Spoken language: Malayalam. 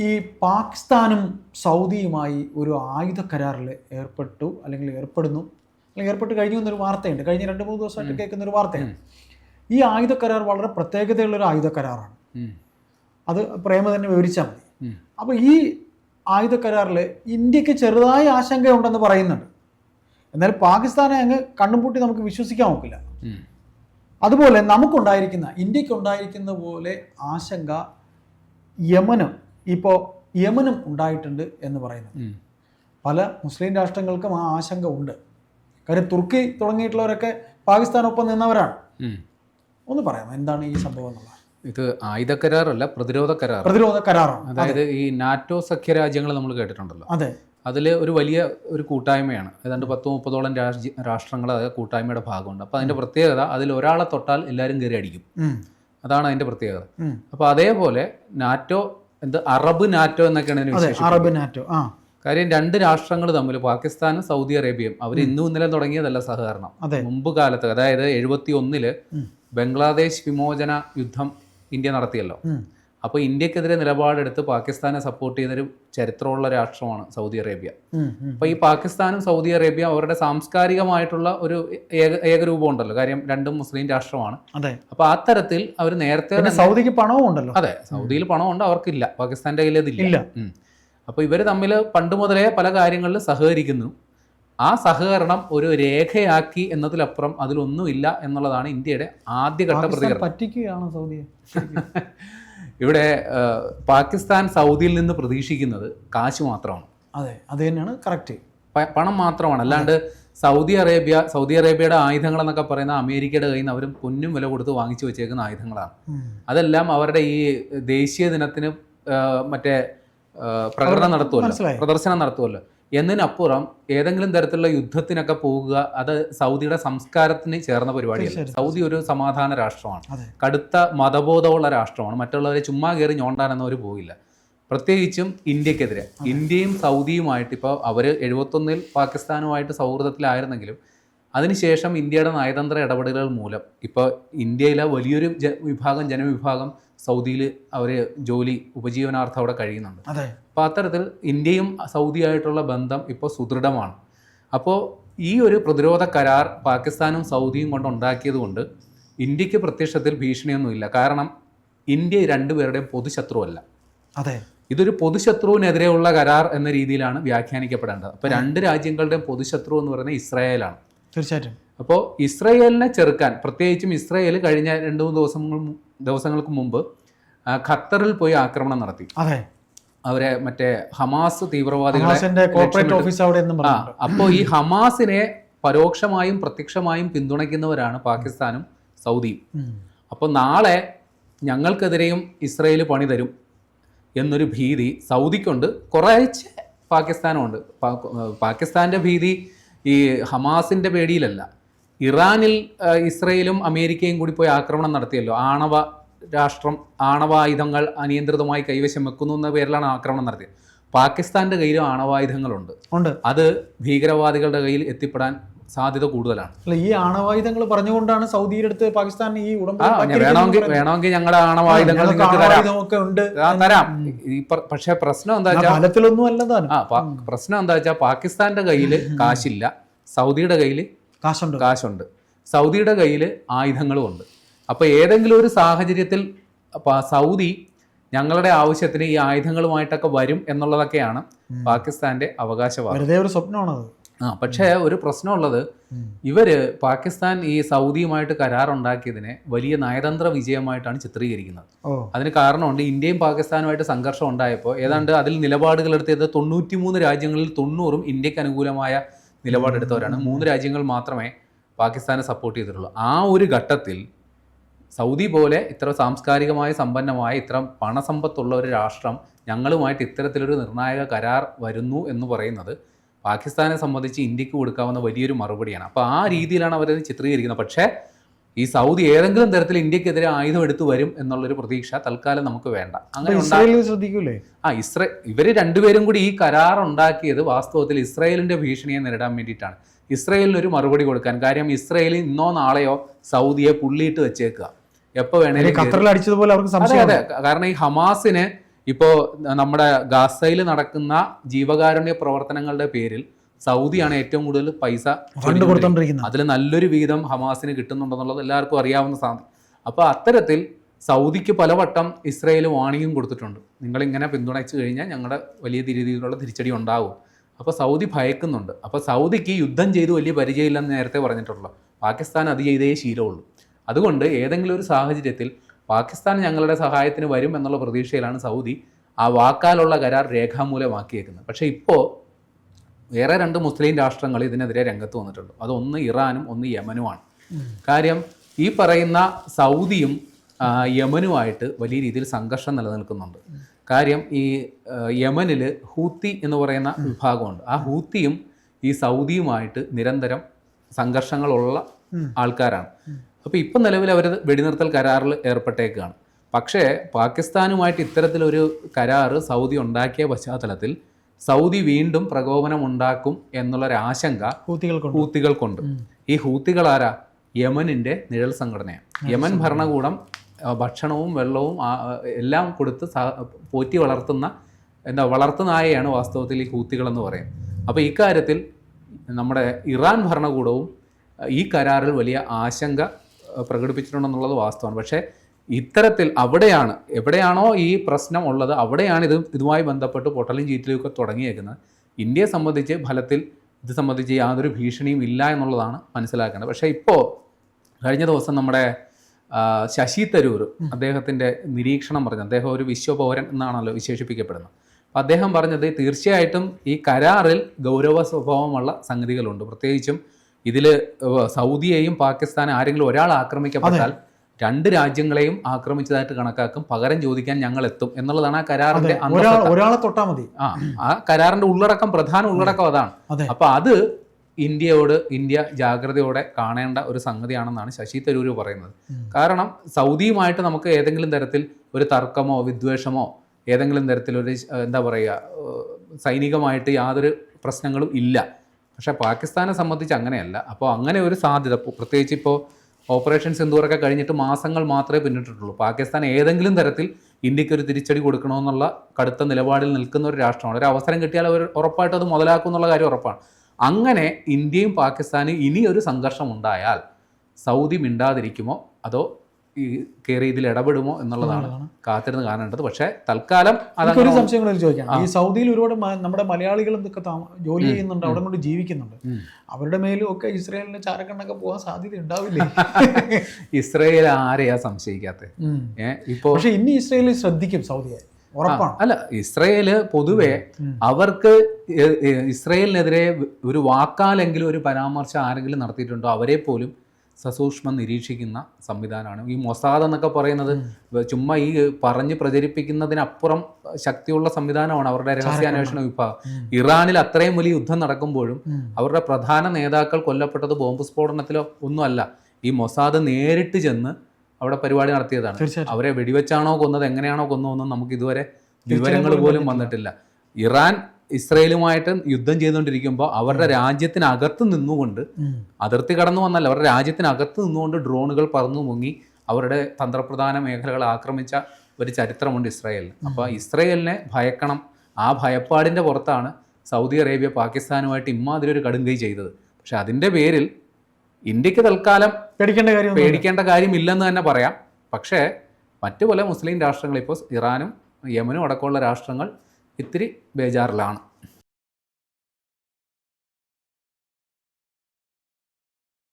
ഈ പാകിസ്ഥാനും സൗദിയുമായി ഒരു ആയുധ കരാറിൽ ഏർപ്പെട്ടു അല്ലെങ്കിൽ ഏർപ്പെടുന്നു അല്ലെങ്കിൽ ഏർപ്പെട്ട് കഴിഞ്ഞു എന്നൊരു വാർത്തയുണ്ട്. കഴിഞ്ഞ രണ്ട് മൂന്ന് ദിവസമായിട്ട് കേൾക്കുന്ന ഒരു വാർത്തയാണ്. ഈ ആയുധ കരാർ വളരെ പ്രത്യേകതയുള്ള ഒരു ആയുധ കരാറാണ്. അത് പ്രേമ തന്നെ വിവരിച്ചാൽ മതി. അപ്പോൾ ഈ ആയുധ കരാറിൽ ഇന്ത്യയ്ക്ക് ചെറുതായ ആശങ്കയുണ്ടെന്ന് പറയുന്നുണ്ട്. എന്നാൽ പാകിസ്ഥാനെ അങ്ങ് കണ്ണും പൂട്ടി നമുക്ക് വിശ്വസിക്കാൻ നോക്കില്ല. അതുപോലെ നമുക്കുണ്ടായിരിക്കുന്ന ഇന്ത്യക്കുണ്ടായിരിക്കുന്ന പോലെ ആശങ്ക യമനും ഇപ്പോൾ യമനും ഉണ്ടായിട്ടുണ്ട് എന്ന് പറയുന്നത് പല മുസ്ലിം രാഷ്ട്രങ്ങൾക്കും ആ ആശങ്ക ഉണ്ട്. കാര്യം തുർക്കി തുടങ്ങിയിട്ടുള്ളവരൊക്കെ പാകിസ്ഥാനൊപ്പം നിന്നവരാണ്. ഒന്ന് പറയാം എന്താണ് ഈ സംഭവം എന്നുള്ളത്? ഇത് ആയുധ കരാറല്ല പ്രതിരോധ കരാർ പ്രതിരോധ കരാറാണ്. അതായത് ഈ നാറ്റോ സഖ്യ രാജ്യങ്ങൾ നമ്മൾ കേട്ടിട്ടുണ്ടല്ലോ. അതെ. അതിൽ ഒരു വലിയ ഒരു കൂട്ടായ്മയാണ്. ഏതാണ്ട് പത്ത് മുപ്പതോളം രാജ്യ രാഷ്ട്രങ്ങൾ അത് കൂട്ടായ്മയുടെ ഭാഗമുണ്ട്. അപ്പോൾ അതിന്റെ പ്രത്യേകത അതിൽ ഒരാളെ തൊട്ടാൽ എല്ലാവരും കയറി അടിക്കും. അതാണ് അതിന്റെ പ്രത്യേകത. അപ്പോൾ അതേപോലെ നാറ്റോ എന്ത്? അറബ് നാറ്റോ എന്നൊക്കെയാണ് അറബ് നാറ്റോ ആ. കാര്യം രണ്ട് രാഷ്ട്രങ്ങൾ തമ്മിൽ പാകിസ്ഥാനും സൗദി അറേബ്യയും അവർ ഇന്നും ഇന്നലെ തുടങ്ങിയതല്ല സഹകരണം. മുമ്പ് കാലത്ത് അതായത് എഴുപത്തി ഒന്നിൽ ബംഗ്ലാദേശ് വിമോചന യുദ്ധം ഇന്ത്യ നടത്തിയല്ലോ. അപ്പോൾ ഇന്ത്യക്കെതിരെ നിലപാടെടുത്ത് പാകിസ്ഥാനെ സപ്പോർട്ട് ചെയ്തൊരു ചരിത്രമുള്ള രാഷ്ട്രമാണ് സൗദി അറേബ്യ. അപ്പോൾ ഈ പാകിസ്ഥാനും സൗദി അറേബ്യ അവരുടെ സാംസ്കാരികമായിട്ടുള്ള ഒരു ഏക ഏകരൂപം ഉണ്ടല്ലോ കാര്യം രണ്ടും മുസ്ലിം രാഷ്ട്രമാണ്. അതെ. അപ്പോൾ ആ തരത്തിൽ അവർ നേരത്തെ സൗദിക്ക് പണവും ഉണ്ടല്ലോ. അതെ സൗദിയിൽ പണമുണ്ട് അവർക്കില്ല. പാകിസ്ഥാന്റെ കയ്യിൽ അതില്ല ഇല്ല. ഉം. അപ്പോൾ ഇവർ തമ്മിൽ പണ്ട് മുതലേ പല കാര്യങ്ങളിൽ സഹകരിക്കുന്നു. ആ സഹകരണം ഒരു രേഖയാക്കി എന്നതിലപ്പുറം അതിലൊന്നുമില്ല എന്നുള്ളതാണ് ഇന്ത്യയുടെ ആദ്യഘട്ട പ്രതികരണം. പറ്റിക്കുകയാണോ സൗദിയെ? ഇവിടെ പാകിസ്ഥാൻ സൗദിയിൽ നിന്ന് പ്രതീക്ഷിക്കുന്നത് കാശ് മാത്രമാണ്. അതെ അത് തന്നെയാണ് കറക്റ്റ്. പണം മാത്രമാണ്. അല്ലാണ്ട് സൗദി അറേബ്യ സൗദി അറേബ്യയുടെ ആയുധങ്ങൾ എന്നൊക്കെ പറയുന്ന അമേരിക്കയുടെ കയ്യിൽ നിന്ന് അവരും പൊന്നും വില കൊടുത്ത് വാങ്ങിച്ചു വെച്ചേക്കുന്ന ആയുധങ്ങളാണ്. അതെല്ലാം അവരുടെ ഈ ദേശീയ ദിനത്തിന് മറ്റേ പ്രകടനം നടത്തുമല്ലോ പ്രദർശനം നടത്തുമല്ലോ എന്നതിനപ്പുറം ഏതെങ്കിലും തരത്തിലുള്ള യുദ്ധത്തിനൊക്കെ പോകുക അത് സൗദിയുടെ സംസ്കാരത്തിന് ചേർന്ന പരിപാടിയല്ല. സൗദി ഒരു സമാധാന രാഷ്ട്രമാണ്. കടുത്ത മതബോധമുള്ള രാഷ്ട്രമാണ്. മറ്റുള്ളവരെ ചുമ്മാ കയറി ഞോണ്ടാനൊന്നും അവർ പോകില്ല പ്രത്യേകിച്ചും ഇന്ത്യക്കെതിരെ. ഇന്ത്യയും സൗദിയുമായിട്ട് ഇപ്പോൾ അവർ എഴുപത്തൊന്നിൽ പാകിസ്ഥാനുമായിട്ട് സൗഹൃദത്തിലായിരുന്നെങ്കിലും അതിനുശേഷം ഇന്ത്യയുടെ നയതന്ത്ര ഇടപെടലുകൾ മൂലം ഇപ്പോൾ ഇന്ത്യയിലെ വലിയൊരു വിഭാഗം ജനവിഭാഗം സൗദിയിൽ അവർ ജോലി ഉപജീവനാർത്ഥം അവിടെ കഴിയുന്നുണ്ട്. അതെ. അപ്പോൾ അത്തരത്തിൽ ഇന്ത്യയും സൗദിയായിട്ടുള്ള ബന്ധം ഇപ്പോൾ സുദൃഢമാണ്. അപ്പോൾ ഈ ഒരു പ്രതിരോധ കരാർ പാകിസ്ഥാനും സൗദിയും കൊണ്ട് ഉണ്ടാക്കിയത് കൊണ്ട് ഇന്ത്യയ്ക്ക് പ്രത്യക്ഷത്തിൽ ഭീഷണിയൊന്നുമില്ല. കാരണം ഇന്ത്യ രണ്ടുപേരുടെയും പൊതുശത്രുവല്ല. അതെ. ഇതൊരു പൊതുശത്രുവിനെതിരെയുള്ള കരാർ എന്ന രീതിയിലാണ് വ്യാഖ്യാനിക്കപ്പെടേണ്ടത്. അപ്പോൾ രണ്ട് രാജ്യങ്ങളുടെയും പൊതുശത്രു എന്ന് പറയുന്നത് ഇസ്രായേലാണ്. തീർച്ചയായിട്ടും. അപ്പോൾ ഇസ്രായേലിനെ ചെറുക്കാൻ പ്രത്യേകിച്ചും ഇസ്രായേൽ കഴിഞ്ഞ രണ്ട് മൂന്ന് മു- ദിവസങ്ങൾക്ക് മുമ്പ് ഖത്തറിൽ പോയി ആക്രമണം നടത്തി. അതെ. അവരെ മറ്റേ ഹമാസ് തീവ്രവാദികളെ കോർപ്പറേറ്റ് ഓഫീസ് അവിടെ അപ്പോൾ ഈ ഹമാസിനെ പരോക്ഷമായും പ്രത്യക്ഷമായും പിന്തുണയ്ക്കുന്നവരാണ് പാകിസ്ഥാനും സൗദിയും. അപ്പോൾ നാളെ ഞങ്ങൾക്കെതിരെയും ഇസ്രയേൽ പണി തരും എന്നൊരു ഭീതി സൗദിക്കുണ്ട്. കുറേശ്ശെ പാകിസ്ഥാനുമുണ്ട്. പാകിസ്ഥാന്റെ ഭീതി ഈ ഹമാസിന്റെ പേടിയിലല്ല. ഇറാനിൽ ഇസ്രയേലും അമേരിക്കയും കൂടി പോയി ആക്രമണം നടത്തിയല്ലോ. ആണവ രാഷ്ട്രം ആണവായുധങ്ങൾ അനിയന്ത്രിതമായി കൈവശം വെക്കുന്നു എന്ന പേരിലാണ് ആക്രമണം നടത്തിയത്. പാകിസ്ഥാന്റെ കയ്യിലും ആണവായുധങ്ങളുണ്ട്. ഉണ്ട്. അത് ഭീകരവാദികളുടെ കയ്യിൽ എത്തിപ്പെടാൻ സാധ്യത കൂടുതലാണ്. അല്ല ഈ ആണവായുധങ്ങൾ പറഞ്ഞുകൊണ്ടാണ് സൗദിയുടെ അടുത്ത് പാകിസ്ഥാൻ ഈ വേണമെങ്കിൽ വേണമെങ്കിൽ ഞങ്ങളുടെ ആണവായുധങ്ങൾ നിങ്ങൾക്ക് ഉണ്ട് തരാം. ഈ പക്ഷേ പ്രശ്നം എന്താ വെച്ചാൽ പ്രശ്നം എന്താ വെച്ചാൽ പാകിസ്ഥാന്റെ കയ്യിൽ കാശില്ല. സൗദിയുടെ കയ്യിൽ കാശുണ്ട്. കാശുണ്ട്. സൗദിയുടെ കയ്യിൽ ആയുധങ്ങളും ഉണ്ട്. അപ്പോൾ ഏതെങ്കിലും ഒരു സാഹചര്യത്തിൽ സൗദി ഞങ്ങളുടെ ആവശ്യത്തിന് ഈ ആയുധങ്ങളുമായിട്ടൊക്കെ വരും എന്നുള്ളതൊക്കെയാണ് പാകിസ്ഥാന്റെ അവകാശവാദം. വെറുതെ ഒരു സ്വപ്നമാണത്. ആ പക്ഷേ ഒരു പ്രശ്നമുള്ളത് ഇവർ പാകിസ്ഥാൻ ഈ സൗദിയുമായിട്ട് കരാറുണ്ടാക്കിയതിനെ വലിയ നയതന്ത്ര വിജയമായിട്ടാണ് ചിത്രീകരിക്കുന്നത്. അതിന് കാരണമുണ്ട് ഇന്ത്യയും പാകിസ്ഥാനുമായിട്ട് സംഘർഷം ഉണ്ടായപ്പോൾ ഏതാണ്ട് അതിൽ നിലപാടുകൾ എടുത്തത് തൊണ്ണൂറ്റിമൂന്ന് രാജ്യങ്ങളിൽ തൊണ്ണൂറും ഇന്ത്യയ്ക്ക് അനുകൂലമായ നിലപാടെടുത്തവരാണ്. മൂന്ന് രാജ്യങ്ങൾ മാത്രമേ പാകിസ്ഥാനെ സപ്പോർട്ട് ചെയ്തിട്ടുള്ളൂ. ആ ഒരു ഘട്ടത്തിൽ സൗദി പോലെ ഇത്ര സാംസ്കാരികമായി സമ്പന്നമായ ഇത്ര പണസമ്പത്തുള്ള ഒരു രാഷ്ട്രം ഞങ്ങളുമായിട്ട് ഇത്തരത്തിലൊരു നിർണായക കരാർ വരുന്നു എന്ന് പറയുന്നത് പാകിസ്ഥാനെ സംബന്ധിച്ച് ഇന്ത്യയ്ക്ക് കൊടുക്കാവുന്ന വലിയൊരു മറുപടിയാണ്. അപ്പോൾ ആ രീതിയിലാണ് അവരത് ചിത്രീകരിക്കുന്നത്. പക്ഷേ ഈ സൗദി ഏതെങ്കിലും തരത്തിൽ ഇന്ത്യക്കെതിരെ ആയുധം എടുത്തു വരും എന്നുള്ളൊരു പ്രതീക്ഷ തൽക്കാലം നമുക്ക് വേണ്ട. അങ്ങനെ ശ്രദ്ധിക്കൂലേ? ആ ഇസ്രേ ഇവർ രണ്ടുപേരും കൂടി ഈ കരാർ ഉണ്ടാക്കിയത് വാസ്തവത്തിൽ ഇസ്രയേലിന്റെ ഭീഷണിയെ നേരിടാൻ വേണ്ടിയിട്ടാണ്. ഇസ്രയേലിന് ഒരു മറുപടി കൊടുക്കാൻ. കാര്യം ഇസ്രയേൽ ഇന്നോ നാളെയോ സൗദിയെ പുള്ളിയിട്ട് വെച്ചേക്കുക. എപ്പോൾ വേണേലും ഖത്തറിൽ അടിച്ചതുപോലെ അവർക്ക് അതെ സംശയം അതെ. കാരണം ഈ ഹമാസിന് ഇപ്പോൾ നമ്മുടെ ഗാസയിൽ നടക്കുന്ന ജീവകാരുണ്യ പ്രവർത്തനങ്ങളുടെ പേരിൽ സൗദിയാണ് ഏറ്റവും കൂടുതൽ പൈസ ഫണ്ട് കൊടുത്തോണ്ടിരിക്കുന്നത്. അതിൽ നല്ലൊരു വീതം ഹമാസിന് കിട്ടുന്നുണ്ടെന്നുള്ളത് എല്ലാവർക്കും അറിയാവുന്ന സാധനം. അപ്പോൾ അത്തരത്തിൽ സൗദിക്ക് പലവട്ടം ഇസ്രയേൽ വാണിംഗും കൊടുത്തിട്ടുണ്ട്. നിങ്ങളിങ്ങനെ പിന്തുണച്ചു കഴിഞ്ഞാൽ ഞങ്ങളുടെ വലിയ രീതിയിലുള്ള തിരിച്ചടി ഉണ്ടാകും അപ്പോൾ സൗദി ഭയക്കുന്നുണ്ട്. അപ്പോൾ സൗദിക്ക് യുദ്ധം ചെയ്ത് വലിയ പരിചയമില്ലെന്ന് നേരത്തെ പറഞ്ഞിട്ടുള്ളൂ പാകിസ്ഥാൻ അത് ചെയ്തേ ശീലമുള്ളൂ. അതുകൊണ്ട് ഏതെങ്കിലും ഒരു സാഹചര്യത്തിൽ പാകിസ്ഥാൻ ഞങ്ങളുടെ സഹായത്തിന് വരും എന്നുള്ള പ്രതീക്ഷയിലാണ് സൗദി ആ വാക്കാലുള്ള കരാർ രേഖാമൂലമാക്കിയേക്കുന്നത്. പക്ഷേ ഇപ്പോൾ വേറെ രണ്ട് മുസ്ലിം രാഷ്ട്രങ്ങൾ ഇതിനെതിരെ രംഗത്ത് വന്നിട്ടുണ്ട്. അതൊന്ന് ഇറാനും ഒന്ന് യമനുമാണ്. കാര്യം ഈ പറയുന്ന സൗദിയും യമനുമായിട്ട് വലിയ രീതിയിൽ സംഘർഷം നിലനിൽക്കുന്നുണ്ട്. കാര്യം ഈ യമനിൽ ഹൂത്തി എന്ന് പറയുന്ന വിഭാഗമുണ്ട്. ആ ഹൂത്തിയും ഈ സൗദിയുമായിട്ട് നിരന്തരം സംഘർഷങ്ങളുള്ള ആൾക്കാരാണ്. അപ്പോൾ ഇപ്പം നിലവിൽ അവർ വെടിനിർത്തൽ കരാറിൽ ഏർപ്പെട്ടേക്കാണ്. പക്ഷേ പാകിസ്ഥാനുമായിട്ട് ഇത്തരത്തിലൊരു കരാറ് സൗദി ഉണ്ടാക്കിയ പശ്ചാത്തലത്തിൽ സൗദി വീണ്ടും പ്രകോപനം ഉണ്ടാക്കും എന്നുള്ളൊരു ആശങ്ക ഹൂത്തികൾക്കുണ്ട് ഈ ഹൂത്തികൾ ആരാ യമനിന്റെ നിഴൽ സംഘടനയാണ് യമൻ ഭരണകൂടം ഭക്ഷണവും വെള്ളവും എല്ലാം കൊടുത്ത് പോറ്റി വളർത്തുന്ന എന്താ വളർത്തുനായയാണ് വാസ്തവത്തിൽ ഈ ഹൂത്തികൾ എന്ന് പറയും അപ്പോൾ ഇക്കാര്യത്തിൽ നമ്മുടെ ഇറാൻ ഭരണകൂടവും ഈ കരാറിൽ വലിയ ആശങ്ക പ്രകടിപ്പിച്ചിട്ടുണ്ടെന്നുള്ളത് വാസ്തവമാണ്. പക്ഷേ ഇത്തരത്തിൽ അവിടെയാണ് എവിടെയാണോ ഈ പ്രശ്നം ഉള്ളത് അവിടെയാണ് ഇത് ഇതുമായി ബന്ധപ്പെട്ട് പൊട്ടലും ചീറ്റലും ഒക്കെ തുടങ്ങിയേക്കുന്നത്. ഇന്ത്യയെ സംബന്ധിച്ച് ഫലത്തിൽ ഇത് സംബന്ധിച്ച് യാതൊരു ഭീഷണിയും ഇല്ല എന്നുള്ളതാണ് മനസ്സിലാക്കേണ്ടത്. പക്ഷേ ഇപ്പോൾ കഴിഞ്ഞ ദിവസം നമ്മുടെ ശശി തരൂർ അദ്ദേഹത്തിന്റെ നിരീക്ഷണം പറഞ്ഞു. അദ്ദേഹം ഒരു വിശ്വപൗരൻ എന്നാണല്ലോ വിശേഷിപ്പിക്കപ്പെടുന്നത്. അപ്പോൾ അദ്ദേഹം പറഞ്ഞത് തീർച്ചയായിട്ടും ഈ കരാറിൽ ഗൗരവ സ്വഭാവമുള്ള സംഗതികളുണ്ട്. പ്രത്യേകിച്ചും ഇതിൽ സൗദിയെയും പാകിസ്ഥാനെ ആരെങ്കിലും ഒരാൾ ആക്രമിക്കപ്പെട്ടാൽ രണ്ട് രാജ്യങ്ങളെയും ആക്രമിച്ചതായിട്ട് കണക്കാക്കും. പകരം ചോദിക്കാൻ ഞങ്ങൾ എത്തും എന്നുള്ളതാണ് ആ കരാറിന്റെ. ഒരാളെ തൊട്ടാ മതി. ആ ആ കരാറിന്റെ ഉള്ളടക്കം പ്രധാന ഉള്ളടക്കം അതാണ്. അതെ. അപ്പൊ അത് ഇന്ത്യയോട് ഇന്ത്യ ജാഗ്രതയോടെ കാണേണ്ട ഒരു സംഗതിയാണെന്നാണ് ശശി തരൂർ പറയുന്നത്. കാരണം സൗദിയുമായിട്ട് നമുക്ക് ഏതെങ്കിലും തരത്തിൽ ഒരു തർക്കമോ വിദ്വേഷമോ ഏതെങ്കിലും തരത്തിലൊരു എന്താ പറയുക സൈനികമായിട്ട് യാതൊരു പ്രശ്നങ്ങളും ഇല്ല. പക്ഷേ പാകിസ്ഥാനെ സംബന്ധിച്ച് അങ്ങനെയല്ല. അപ്പോൾ അങ്ങനെ ഒരു സാധ്യത പ്രത്യേകിച്ച് ഇപ്പോൾ ഓപ്പറേഷൻ സിന്ദൂറൊക്കെ കഴിഞ്ഞിട്ട് മാസങ്ങൾ മാത്രമേ പിന്നിട്ടിട്ടുള്ളൂ. പാകിസ്ഥാൻ ഏതെങ്കിലും തരത്തിൽ ഇന്ത്യയ്ക്ക് ഒരു തിരിച്ചടി കൊടുക്കണമെന്നുള്ള കടുത്ത നിലപാടിൽ നിൽക്കുന്ന ഒരു രാഷ്ട്രമാണ്. ഒരു അവസരം കിട്ടിയാൽ അവർ ഉറപ്പായിട്ട് അത് മുതലാക്കും എന്നുള്ള കാര്യം ഉറപ്പാണ്. അങ്ങനെ ഇന്ത്യയും പാകിസ്ഥാനും ഇനി ഒരു സംഘർഷം ഉണ്ടായാൽ സൗദി മിണ്ടാതിരിക്കുമോ? അതോ ഈ കയറി ഇതിൽ ഇടപെടുമോ എന്നുള്ളതാണ്. കാത്തിരുന്ന് കാണേണ്ടത്. പക്ഷേ തൽക്കാലം അതൊരു സംശയം കൂടെ ചോദിക്കാം. ഈ സൗദിയിൽ ഒരുപാട് നമ്മുടെ മലയാളികൾ എന്തൊക്കെ ജോലി ചെയ്യുന്നുണ്ട് അവിടെ കൊണ്ട് ജീവിക്കുന്നുണ്ട്. അവരുടെ മേലും ഒക്കെ ഇസ്രയേലിന്റെ ചാരക്കണ്ണൊക്കെ പോകാൻ സാധ്യത ഉണ്ടാവില്ലേ? ഇസ്രയേൽ ആരെയാ സംശയിക്കാത്തത്? ഇപ്പൊ പക്ഷെ ഇനി ഇസ്രയേലിൽ ശ്രദ്ധിക്കും സൗദിയെ. അല്ല ഇസ്രയേൽ പൊതുവെ അവർക്ക് ഇസ്രയേലിനെതിരെ ഒരു വാക്കാലെങ്കിലും ഒരു പരാമർശം ആരെങ്കിലും നടത്തിയിട്ടുണ്ടോ? അവരെ പോലും സസൂക്ഷ്മം നിരീക്ഷിക്കുന്ന സംവിധാനമാണ്. ഈ മൊസാദ് എന്നൊക്കെ പറയുന്നത് ചുമ്മാ ഈ പറഞ്ഞ് പ്രചരിപ്പിക്കുന്നതിനപ്പുറം ശക്തിയുള്ള സംവിധാനമാണ് അവരുടെ രഹസ്യാന്വേഷണ വിഭാഗം. ഇറാനിൽ അത്രയും വലിയ യുദ്ധം നടക്കുമ്പോഴും അവരുടെ പ്രധാന നേതാക്കൾ കൊല്ലപ്പെട്ടത് ബോംബ് സ്ഫോടനത്തിലോ ഒന്നുമല്ല. ഈ മൊസാദ് നേരിട്ട് ചെന്ന് അവിടെ പരിപാടി നടത്തിയതാണ്. അവരെ വെടിവെച്ചാണോ കൊന്നത് എങ്ങനെയാണോ കൊന്നതെന്നും നമുക്ക് ഇതുവരെ വിവരങ്ങൾ പോലും പോലും വന്നിട്ടില്ല. ഇറാൻ ഇസ്രയേലുമായിട്ട് യുദ്ധം ചെയ്തുകൊണ്ടിരിക്കുമ്പോൾ അവരുടെ രാജ്യത്തിനകത്ത് നിന്നുകൊണ്ട് അതിർത്തി കടന്നു വന്നല്ല അവരുടെ രാജ്യത്തിനകത്ത് നിന്നുകൊണ്ട് ഡ്രോണുകൾ പറന്നു മുങ്ങി അവരുടെ തന്ത്രപ്രധാന മേഖലകൾ ആക്രമിച്ച ഒരു ചരിത്രമുണ്ട് ഇസ്രായേലിന്. അപ്പോൾ ഇസ്രായേലിനെ ഭയക്കണം. ആ ഭയപ്പാടിന്റെ പുറത്താണ് സൗദി അറേബ്യ പാകിസ്ഥാനുമായിട്ട് ഇമ്മാതിരി ഒരു കടുങ്കൈ ചെയ്തത്. പക്ഷെ അതിന്റെ പേരിൽ ഇന്ത്യയ്ക്ക് തൽക്കാലം പേടിക്കേണ്ട കാര്യം പേടിക്കേണ്ട കാര്യമില്ലെന്ന് തന്നെ പറയാം. പക്ഷേ മറ്റു പല മുസ്ലിം രാഷ്ട്രങ്ങൾ ഇപ്പോൾ ഇറാനും യമനും അടക്കമുള്ള രാഷ്ട്രങ്ങൾ ഇത്തിരി ബേജാറിലാണ്.